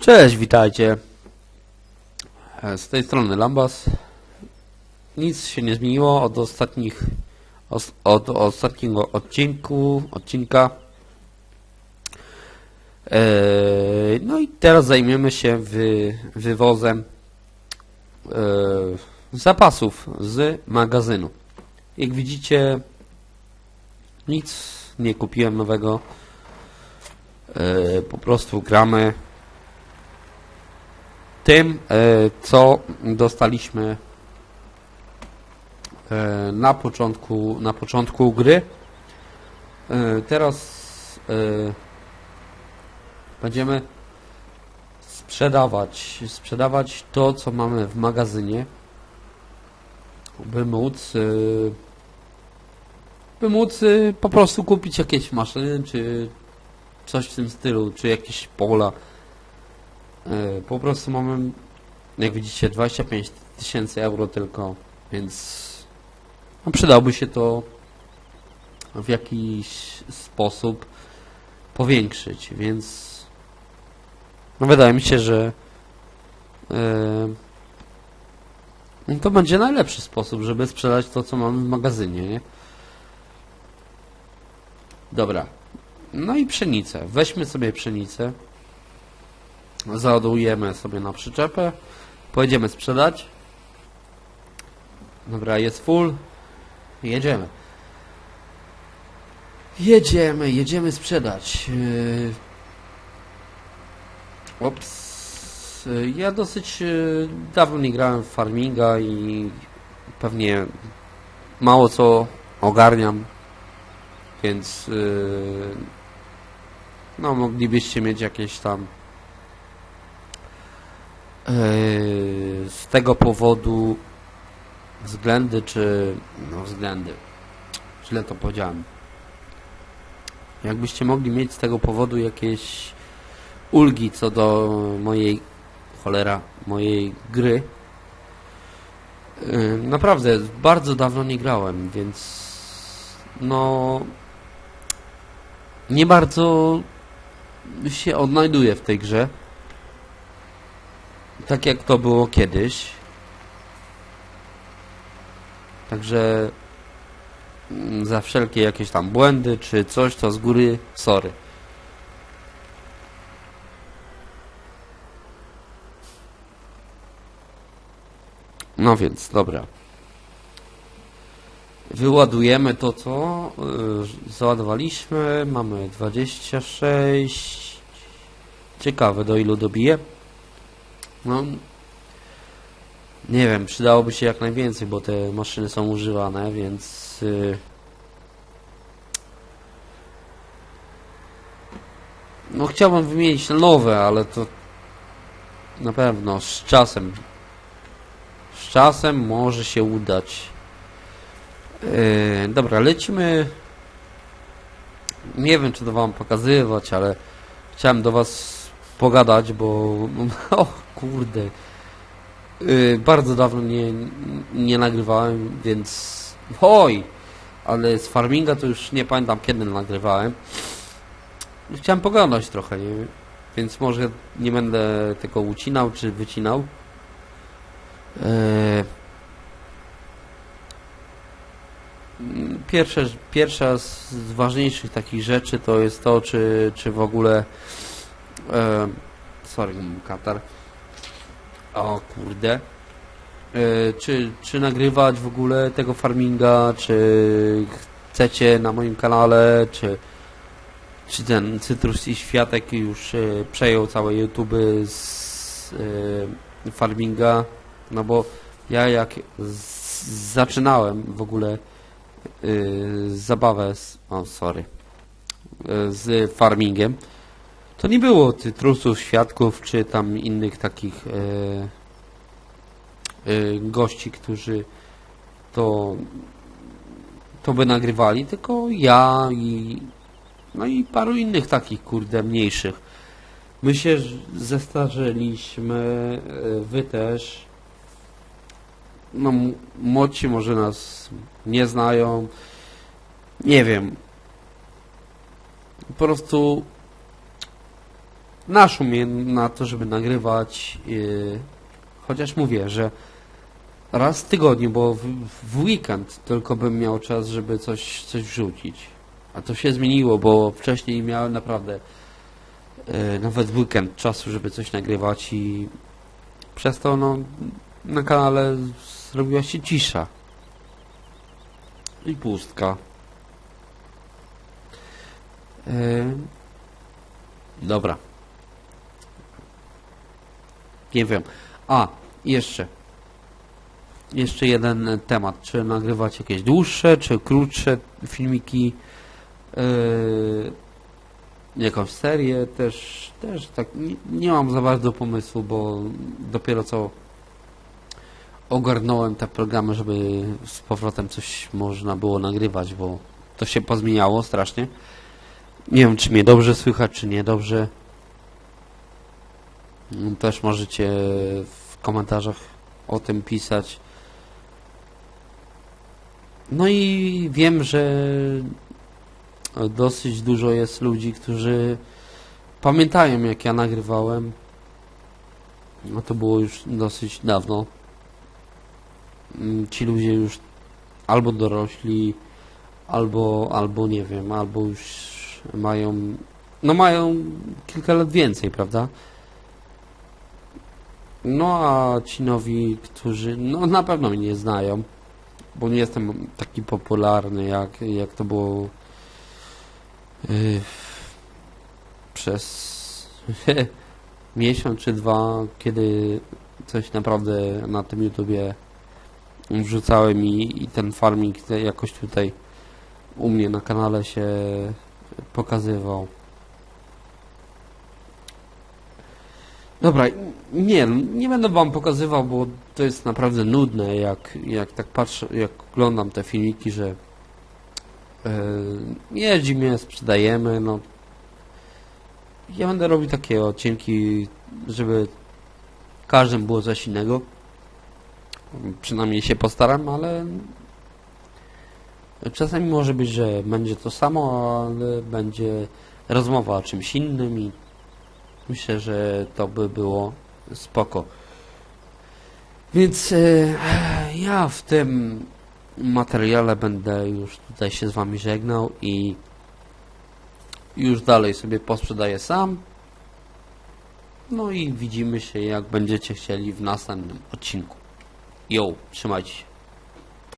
Cześć, witajcie. E, Z tej strony Lambas. Nic się nie zmieniło od ostatnich os, od ostatniego odcinku, odcinka. E, no i teraz zajmiemy się wy, wywozem e, zapasów z magazynu. Jak widzicie, nic nie kupiłem nowego. E, po prostu gramy tym, e, co dostaliśmy e, na początku, na początku gry. E, Teraz będziemy sprzedawać, sprzedawać to, co mamy w magazynie, by móc, by móc po prostu kupić jakieś maszyny, czy coś w tym stylu, czy jakieś pola. E, Po prostu mamy, jak widzicie, 25 tysięcy euro tylko, więc no, przydałoby się to w jakiś sposób powiększyć, więc no, wydaje mi się, że no, to będzie najlepszy sposób, żeby sprzedać to, co mamy w magazynie. Nie? Dobra. No i pszenicę. Weźmy sobie pszenicę. Załadujemy sobie na przyczepę. Pojedziemy sprzedać. Dobra, jest full. Jedziemy. Jedziemy, jedziemy sprzedać. Yy... Ops. Ja dosyć yy, dawno nie grałem w farminga i pewnie mało co ogarniam. Więc yy... no moglibyście mieć jakieś tam z tego powodu względy, czy no względy, źle to powiedziałem. Jakbyście mogli mieć z tego powodu jakieś ulgi co do mojej, cholera, mojej gry. Yy, Naprawdę, bardzo dawno nie grałem, więc no nie bardzo się odnajduję w tej grze tak jak to było kiedyś. Także mm, za wszelkie jakieś tam błędy czy coś, to z góry sorry. No więc, dobra. Wyładujemy to, co y, załadowaliśmy. Mamy 26. Ciekawe, do ilu dobije. No, nie wiem, przydałoby się jak najwięcej, bo te maszyny są używane, więc... Yy, no chciałbym wymienić nowe, ale to na pewno z czasem. Z czasem może się udać. Yy, dobra, lecimy. Nie wiem, czy to wam pokazywać, ale chciałem do was pogadać, bo o kurde yy, bardzo dawno nie, nie nagrywałem, więc oj, ale z farminga to już nie pamiętam kiedy nagrywałem. Chciałem pogadać trochę, nie? więc może nie będę tego ucinał czy wycinał. Yy, Pierwsze, pierwsza z ważniejszych takich rzeczy to jest to, czy, czy w ogóle E, sorry, katar. O kurde. E, czy, czy nagrywać w ogóle tego farminga, czy chcecie na moim kanale, czy, czy ten Cytrus i Światek już e, przejął całe YouTube z e, farminga, no bo ja jak zaczynałem w ogóle e, zabawę z, o sorry, e, z farmingiem, to nie było cytrusów, świadków, czy tam innych takich e, e, gości, którzy to, to by nagrywali, tylko ja i no i paru innych takich, kurde, mniejszych. My się zestarzeliśmy, e, wy też. No, młodsi może nas nie znają. Nie wiem. Po prostu naszą mnie na to, żeby nagrywać. Yy, chociaż mówię, że raz w tygodniu, bo w, weekend tylko bym miał czas, żeby coś, coś wrzucić. A to się zmieniło, bo wcześniej miałem naprawdę yy, nawet w weekend czasu, żeby coś nagrywać i przez to no, na kanale zrobiła się cisza. I pustka. Yy, dobra. Wiem. A, jeszcze. Jeszcze jeden temat. Czy nagrywać jakieś dłuższe, czy krótsze filmiki? Yy, jakąś serię też, też tak nie, nie mam za bardzo pomysłu, bo dopiero co ogarnąłem te programy, żeby z powrotem coś można było nagrywać, bo to się pozmieniało strasznie. Nie wiem, czy mnie dobrze słychać, czy nie dobrze. Też możecie w komentarzach o tym pisać. No i wiem, że dosyć dużo jest ludzi, którzy pamiętają jak ja nagrywałem. No to było już dosyć dawno. Mm, Ci ludzie już albo dorośli, albo, albo nie wiem, albo już mają, no mają kilka lat więcej, prawda? No a ci nowi, którzy no na pewno mnie nie znają, bo nie jestem taki popularny jak, jak to było yy, przez miesiąc czy dwa, kiedy coś naprawdę na tym YouTubie wrzucałem i, i ten farming jakoś tutaj u mnie na kanale się pokazywał. Dobra, nie, nie będę wam pokazywał, bo to jest naprawdę nudne, jak, jak tak patrzę, jak oglądam te filmiki, że yy, jeździmy, sprzedajemy, no ja będę robił takie odcinki, żeby każdym było coś innego. Przynajmniej się postaram, ale czasami może być, że będzie to samo, ale będzie rozmowa o czymś innym i myślę, że to by było spoko. Więc e, ja w tym materiale będę już tutaj się z wami żegnał i już dalej sobie posprzedaję sam. No i widzimy się jak będziecie chcieli w następnym odcinku. Jo, trzymajcie się.